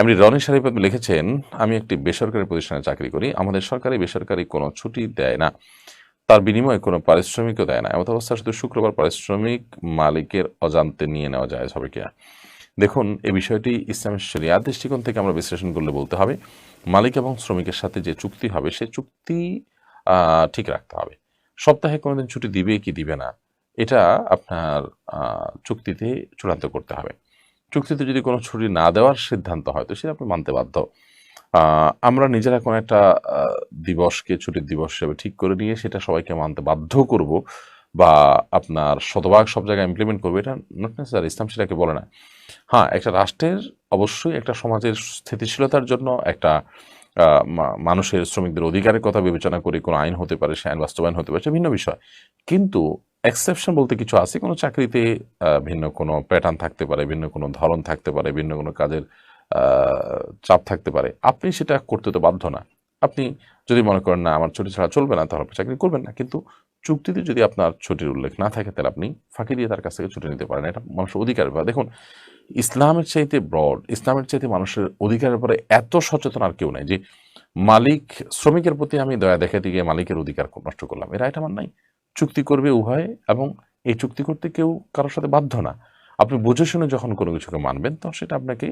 এমনি রনি আপনি লিখেছেন, আমি একটি বেসরকারি প্রতিষ্ঠানে চাকরি করি। আমাদের সরকারি বেসরকারি কোনো ছুটি দেয় না। তার বিনিময়ে কোনো পারিশ্রমিকও দেয় না। এমত অবস্থা শুধু শুক্রবার পারিশ্রমিক মালিকের অজান্তে নিয়ে নেওয়া যায় হবে কি দেখুন এই বিষয়টি ইসলামের শরিয়ার দৃষ্টিকোণ থেকে আমরা বিশ্লেষণ করলে বলতে হবে, মালিক এবং শ্রমিকের সাথে যে চুক্তি হবে, সে চুক্তি ঠিক রাখতে হবে। সপ্তাহে কোনোদিন ছুটি দিবে কি দিবে না, এটা আপনার চুক্তিতে চূড়ান্ত করতে হবে। চুক্তিতে যদি কোনো ছুটি না দেওয়ার সিদ্ধান্ত হয়, তো সেটা আপনি মানতে বাধ্য। আমরা নিজেরা কোনো একটা দিবসকে, ছুটির দিবস হিসেবে ঠিক করে নিয়ে সেটা সবাইকে মানতে বাধ্য করব বা আপনার শতভাগ সব জায়গায় ইমপ্লিমেন্ট করবে, এটা নট নেসেসারি ইসলাম সেটাকে বলে না। হ্যাঁ একটা রাষ্ট্রের অবশ্যই একটা সমাজের স্থিতিশীলতার জন্য একটা মানুষের শ্রমিকদের অধিকারের কথা বিবেচনা করে কোনো আইন হতে পারে, সে আইন বাস্তবায়ন হতে পারে, সে ভিন্ন বিষয়। কিন্তু এক্সেপশন বলতে কিছু আছে? কোনো চাকরিতে ভিন্ন কোনো প্যাটার্ন থাকতে পারে, ভিন্ন কোনো ধরন থাকতে পারে, ভিন্ন কোনো কাজের চাপ থাকতে পারে। আপনি সেটা করতে তো বাধ্য না। আপনি যদি মনে করেন, না, আমার ছুটি ছাড়া চলবে না, তাহলে আপনি চাকরি করবেন না। কিন্তু চুক্তিতে যদি আপনার ছুটির উল্লেখ না থাকে, তাহলে আপনি ফাঁকি দিয়ে তার কাছ থেকে ছুটি নিতে পারেন। এটা মানুষের অধিকার। ব্যাপার দেখুন, ইসলামের চাইতে ব্রড ইসলামের চাইতে মানুষের অধিকারের ব্যাপারে এত সচেতন আর কেউ নাই যে মালিক, শ্রমিকের প্রতি আমি দয়া দেখাতে গিয়ে মালিকের অধিকার নষ্ট করলাম। এরা এটা আমার নাই চুক্তি করবে উভয় এবং এই চুক্তি করতে কেউ কারোর সাথে বাধ্য না। আপনি বুঝে শুনে যখন কোনো কিছুকে মানবেন তখন সেটা আপনাকে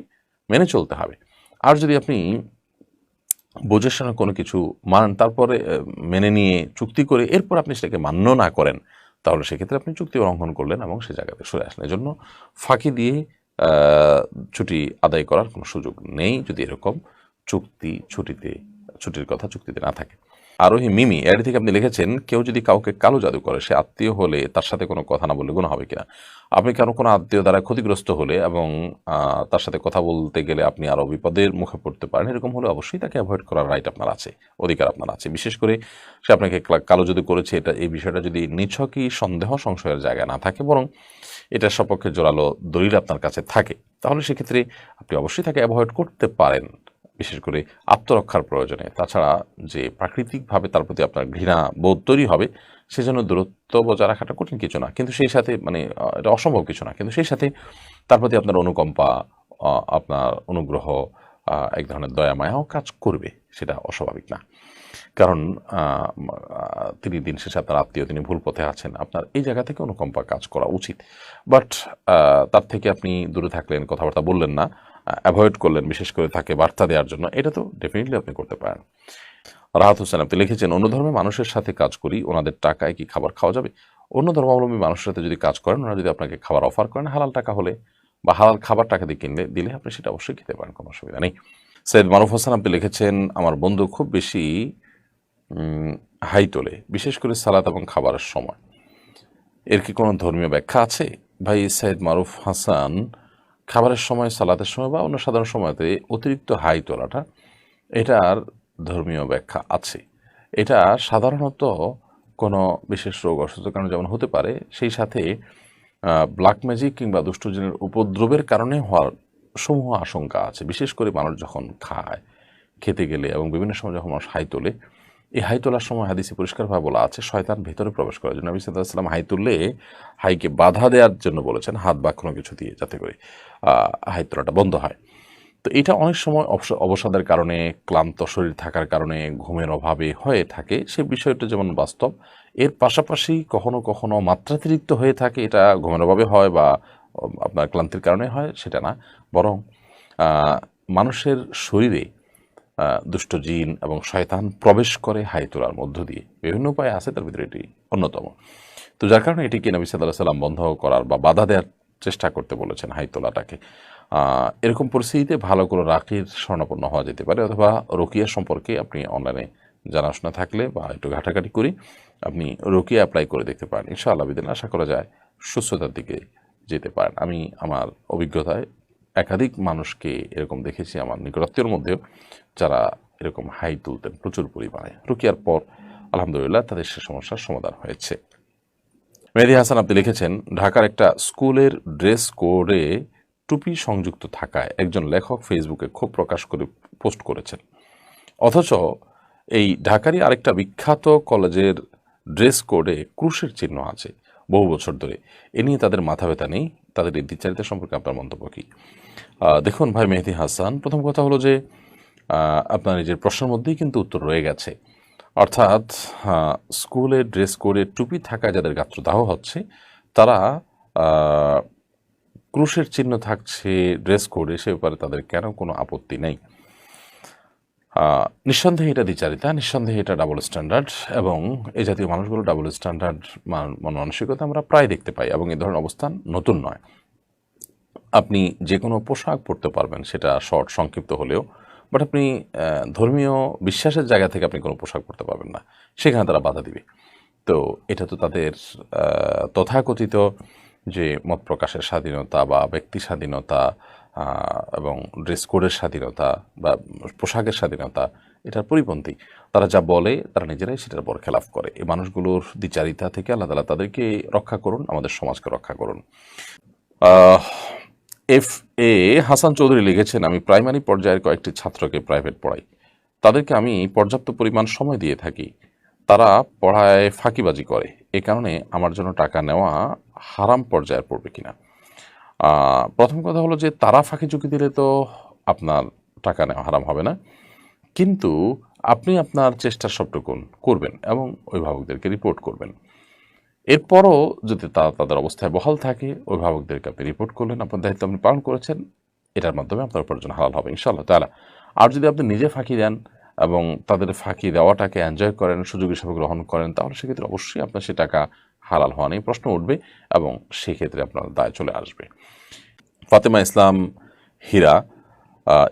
মেনে চলতে হবে। আর যদি আপনি বুঝে শুনে কোনো কিছু মানেন তারপরে মেনে নিয়ে চুক্তি করে এরপর আপনি সেটাকে মান্য না করেন, তাহলে সেক্ষেত্রে আপনি চুক্তি লঙ্ঘন করলেন এবং সে জায়গাতে সরে আসলেন। এজন্য ফাঁকি দিয়ে ছুটি আদায় করার কোনো সুযোগ নেই যদি এরকম চুক্তি, ছুটিতে, ছুটির কথা চুক্তিতে না থাকে। আরোহী মিমি, এর থেকে আপনি লিখেছেন, কেউ যদি কাউকে কালো জাদু করে, সে আত্মীয় হলে তার সাথে কোনো কথা না বললে গুণ হবে কিনা? আপনি কারও কোনো আত্মীয় দ্বারা ক্ষতিগ্রস্ত হলে এবং তার সাথে কথা বলতে গেলে আপনি আরও বিপদের মুখে পড়তে পারেন, এরকম হলে অবশ্যই তাকে অ্যাভয়েড করার রাইট আপনার আছে, অধিকার আপনার আছে। বিশেষ করে সে আপনাকে ক্লা- জাদু করেছে, এটা, এই বিষয়টা যদি নিছকই সন্দেহ সংশয়ের জায়গা না থাকে, বরং এটার সপক্ষে জোরালো দলিল আপনার কাছে থাকে, তাহলে সেক্ষেত্রে আপনি অবশ্যই তাকে অ্যাভয়েড করতে পারেন। বিশেষ করে আত্মরক্ষার প্রয়োজনে। তাছাড়া যে প্রাকৃতিকভাবে তার প্রতি আপনার ঘৃণা বোধ তৈরি হবে, সেজন্য দূরত্ব বজায় রাখাটা কঠিন কিছু না। কিন্তু সেই সাথে মানে এটা অসম্ভব কিছু না। কিন্তু সেই সাথে তার প্রতি আপনার অনুকম্পা আপনার অনুগ্রহ এক ধরনের দয়া, মায়াও কাজ করবে, সেটা অস্বাভাবিক না। কারণ তিনি দিন শেষে আপনার আত্মীয়, তিনি ভুল পথে আছেন। আপনার এই জায়গা থেকে অনুকম্পা কাজ করা উচিত। বাট তার থেকে আপনি দূরে থাকলেন, কথাবার্তা বললেন না। অ্যাভয়েড করলেন, বিশেষ করে তাকে বার্তা দেওয়ার জন্য। এটা তো ডেফিনেটলি আপনি করতে পারেন। রাহাত হোসেন, আপনি লিখেছেন, অন্য ধর্মের মানুষের সাথে কাজ করি, ওনাদের টাকায় কি খাবার খাওয়া যাবে? অন্য ধর্মাবলম্বী মানুষের সাথে যদি কাজ করেন, ওনারা যদি আপনাকে খাবার অফার করেন, হালাল টাকা হলে বা হালাল খাবার টাকা দিয়ে কিনলে, দিলে আপনি সেটা অবশ্যই খেতে পারেন, কোনো অসুবিধা নেই। সৈয়দ মারুফ হোসেন, আপনি লিখেছেন, আমার বন্ধু খুব বেশি হাই তোলে, বিশেষ করে সালাদ এবং খাবারের সময়। এর কি কোনো ধর্মীয় ব্যাখ্যা আছে? ভাই, সৈয়দ মারুফ হাসান খাবারের সময়, সালাদের সময় বা অন্য সাধারণ সময়তে অতিরিক্ত হাই তোলাটা, এটার ধর্মীয় ব্যাখ্যা আছে। এটা সাধারণত কোনো বিশেষ রোগ অসুস্থ কারণে যেমন হতে পারে, সেই সাথে ব্ল্যাক ম্যাজিক কিংবা দুষ্টজনের উপদ্রবের কারণে হওয়ার সমূহ আশঙ্কা আছে। বিশেষ করে মানুষ যখন খায়, খেতে গেলে এবং বিভিন্ন সময় যখন মানুষ হাই তোলে এই হাই তোলার সময় হাদিসে পরিষ্কারভাবে বলা আছে, শয়তান ভেতরে প্রবেশ করার জন্য নবী সাল্লাম হাই তুললে হাইকে বাধা দেওয়ার জন্য বলেছেন, হাত বা কোনো কিছু দিয়ে যাতে করে হাই তোলাটা বন্ধ হয়। তো এটা অনেক সময় অবসাদের কারণে, ক্লান্ত শরীর থাকার কারণে, ঘুমের অভাবে হয়ে থাকে। সে বিষয়টা যেমন বাস্তব, এর পাশাপাশি কখনো কখনো মাত্রাতিরিক্ত হয়ে থাকে, এটা ঘুমের অভাবে হয় বা আপনার ক্লান্তির কারণে হয়, সেটা না। বরং মানুষের শরীরে দুষ্ট জিন এবং শয়তান প্রবেশ করে হাই তোলার মধ্য দিয়ে। বিভিন্ন উপায় আছে, তার ভিতরে এটি অন্যতম। তো যার কারণে এটিকে নবী সাল্লাহ সাল্লাম বন্ধ করার বা বাধা দেওয়ার চেষ্টা করতে বলেছেন হাই তোলাটাকে এরকম পরিস্থিতিতে ভালো কোনো রাখির স্বর্ণপন্ন হওয়া যেতে পারে অথবা রোকিয়া সম্পর্কে আপনি অনলাইনে জানাশোনা থাকলে বা একটু ঘাটাঘাটি করে, আপনি রোকিয়া অ্যাপ্লাই করে দেখতে পারেন। ইনশাআল্লাহ, বিদিন আশা করা যায় সুস্থতার দিকে যেতে পারেন। আমি আমার অভিজ্ঞতায় একাধিক মানুষকে এরকম দেখেছি আমার নিকটাত্মীয়র মধ্যেও, যারা এরকম হাই তুলতেন, প্রচুর পরিমাণে। রুকিয়ার পর, আলহামদুলিল্লাহ, তাদের সে সমস্যার সমাধান হয়েছে। মেহেদি হাসান, আপনি লিখেছেন, ঢাকার একটা স্কুলের ড্রেস কোডে টুপি সংযুক্ত থাকায় একজন লেখক ফেসবুকে ক্ষোভ প্রকাশ করে পোস্ট করেছেন। অথচ এই ঢাকারই আরেকটা বিখ্যাত কলেজের ড্রেস কোডে ক্রুশের চিহ্ন আছে। বহু বছর ধরে, এ নিয়ে তাদের মাথা ব্যথা নেই। তাদের এই দ্বিচারিতা সম্পর্কে আপনার মন্তব্য কী? দেখুন ভাই মেহেদি হাসান, প্রথম কথা হলো যে আপনার নিজের প্রশ্নের মধ্যেই কিন্তু উত্তর রয়ে গেছে। অর্থাৎ স্কুলে ড্রেস কোডে টুপি থাকা যাদের গাত্রদাহ হচ্ছে, তারা ক্রুশের চিহ্ন থাকছে ড্রেস কোডে, সে ব্যাপারে তাদের কেন কোনো আপত্তি নেই? নিঃসন্দেহে এটা দ্বিচারিতা, নিঃসন্দেহে এটা ডাবল স্ট্যান্ডার্ড এবং এই জাতীয় মানুষগুলো ডাবল স্ট্যান্ডার্ড মন মানসিকতা আমরা প্রায় দেখতে পাই এবং এই ধরনের অবস্থান নতুন নয়। আপনি যে কোনো পোশাক পরতে পারবেন, সেটা শর্ট সংক্ষিপ্ত হলেও বাট আপনি ধর্মীয় বিশ্বাসের জায়গা থেকে আপনি কোনো পোশাক পরতে পারবেন না। সেখানে তারা বাধা দিবে। তো এটা তো তাদের তথাকথিত যে মত প্রকাশের স্বাধীনতা বা ব্যক্তি স্বাধীনতা এবং ড্রেস কোডের স্বাধীনতা বা পোশাকের স্বাধীনতা, এটার পরিপন্থী। তারা যা বলে, তারা নিজেরাই সেটার বর খেলাফ করে। এই মানুষগুলোর দ্বিচারিতা থেকে আল্লাহ তালা তাদেরকে রক্ষা করুন, আমাদের সমাজকে রক্ষা করুন। এফ এ হাসান চৌধুরী লিখেছেন, আমি প্রাইমারি পর্যায়ের কয়েকটি ছাত্রকে প্রাইভেট পড়াই। তাদেরকে আমি পর্যাপ্ত পরিমাণ সময় দিয়ে থাকি। তারা পড়ায় ফাঁকিবাজি করে। এ কারণে আমার জন্য টাকা নেওয়া হারাম পর্যায়ের পড়বে কিনা? প্রথম কথা হলো যে তারা ফাঁকি চুকি দিলে তো আপনার টাকা নেওয়া হারাম হবে না। কিন্তু আপনি আপনার চেষ্টার সবটুকুন করবেন এবং অভিভাবকদেরকে রিপোর্ট করবেন। এরপরও যদি তারা তাদের অবস্থায় বহাল থাকে, অভিভাবকদেরকে আপনি রিপোর্ট করলেন, আপনার দায়িত্ব আপনি পালন করেছেন, এটার মাধ্যমে আপনার উপার্জন হালাল হবে ইনশাআল্লাহ তালা আর যদি আপনি নিজে ফাঁকি দেন এবং তাদের ফাঁকি দেওয়াটাকে এনজয় করেন, সুযোগ হিসাবে গ্রহণ করেন, তাহলে সেক্ষেত্রে অবশ্যই আপনার সে টাকা হালাল হওয়া নিয়ে প্রশ্ন উঠবে এবং সেক্ষেত্রে আপনার দায় চলে আসবে। ফাতেমা ইসলাম হীরা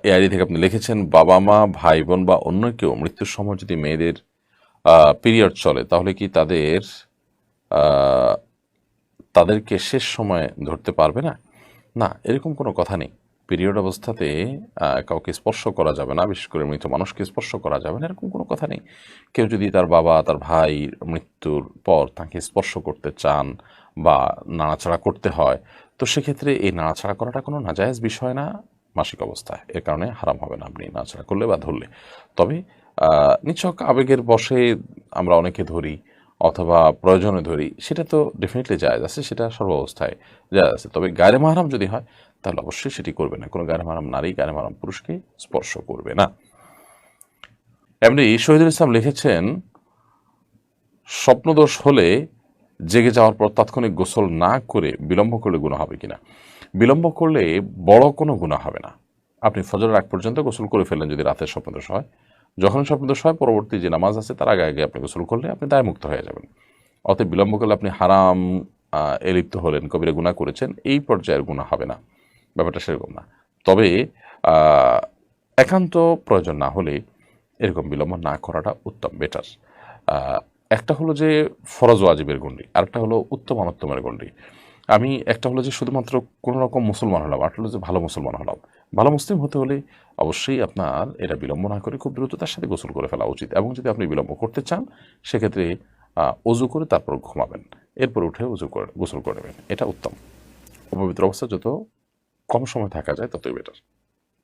এ আইডি থেকে আপনি লিখেছেন, বাবা মা, ভাই বোন বা অন্য কেউ মৃত্যুর সময় যদি মেয়েদের পিরিয়ড চলে, তাহলে কি তাদের তাদেরকে শেষ সময় ধরতে পারবে না? না, এরকম কোনো কথা নেই। পিরিয়ড অবস্থাতে কাউকে স্পর্শ করা যাবে না, বিশেষ করে মৃত মানুষকে স্পর্শ করা যাবে না, এরকম কোনো কথা নেই। কেউ যদি তার বাবা, তার ভাই মৃত্যুর পর তাকে স্পর্শ করতে চান বা নাড়াচাড়া করতে হয়, তো সেক্ষেত্রে এই নাড়াচাড়া করাটা কোনো নাজায়েজ বিষয় না, মাসিক অবস্থায় এর কারণে হারাম হবে না আপনি নাড়াচাড়া করলে বা ধরলে। তবে নিছক আবেগের বসে আমরা অনেকে ধরি অথবা প্রয়োজনে ধরি, সেটা তো ডেফিনেটলি জায়েজ আছে, সেটা সর্বাবস্থায় জায়েজ আছে। তবে গায়ে মাহারাম যদি হয় তাহলে অবশ্যই সেটি করবে না। কোনো গায়ে মারাম নারী গায়ে মারাম পুরুষকে স্পর্শ করবে না। এমনি শহীদুল ইসলাম লিখেছেন স্বপ্নদোষ হলে জেগে যাওয়ার পর তাৎক্ষণিক গোসল না করে বিলম্ব করলে গুণা হবে কিনা? বিলম্ব করলে বড় কোনো গুণা হবে না। আপনি ফজরের আগ পর্যন্ত গোসল করে ফেললেন যদি রাতের স্বপ্নদোষ হয়। যখন স্বপ্নদোষ হয় পরবর্তী যে নামাজ আছে তার আগে আগে আপনি গোসল করলে আপনি দায়মুক্ত হয়ে যাবেন। অতএব বিলম্ব করলে আপনি হারাম আহ, এ লিপ্ত হলেন কবিরা গুণা করেছেন এই পর্যায়ের গুণা হবে না। ব্যাপারটা সেরকম না। তবে একান্ত প্রয়োজন না হলে এরকম বিলম্ব না করাটা উত্তম বেটার একটা হলো যে ফরজ ওয়াজিবের গণ্ডি, আরেকটা হলো উত্তম অনুত্তমের গণ্ডি। আমি একটা হলো যে শুধুমাত্র কোনো রকম মুসলমান হলাম, আরেকটা হলো যে ভালো মুসলমান হলাম। ভালো মুসলিম হতে হলে অবশ্যই আপনার এটা বিলম্ব না করে খুব দ্রুত তার সাথে গোসল করে ফেলা উচিত এবং যদি আপনি বিলম্ব করতে চান, সেক্ষেত্রে অজু করে তারপর ঘুমাবেন। এরপর উঠে উজু করে, গোসল করে নেবেন। এটা উত্তম। অপবিত্র অবস্থা যত কম সময় থাকা যায় ততই বেটার